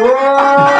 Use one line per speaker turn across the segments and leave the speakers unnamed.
Whoa!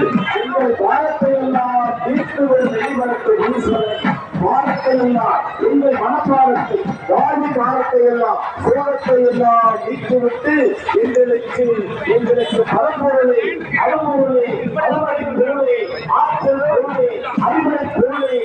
எங்கள் வாரத்தை எல்லாம் தீர்த்து வெளிவரத்து முனீஸ்வரன் பாரத்தை எல்லாம் எங்கள் மனப்பாரத்தை வாழ்வு பாரத்தை எல்லாம் சோழத்தை எல்லாம் நீக்கிவிட்டு எங்களுக்கு எங்களுக்கு பரம்பொருளை அரும்பொருளை அறுவடை பெருளை ஆற்றல் பெருளை அறிவுரை பெருளை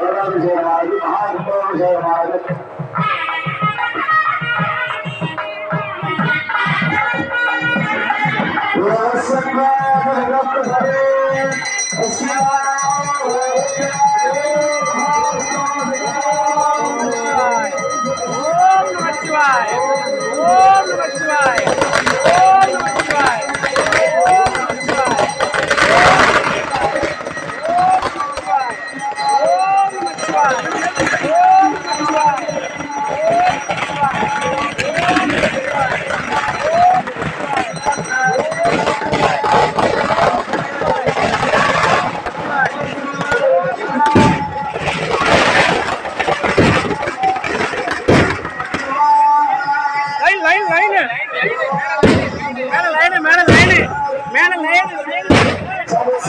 மகாவிஜயமானது மகா கும்பாபிஷேகமானது
ஓம் Oh!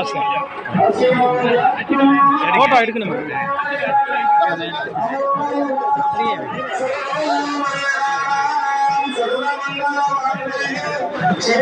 பாத்தீங்க
லட்சுமி போட்டோ எடுக்கணும்
சே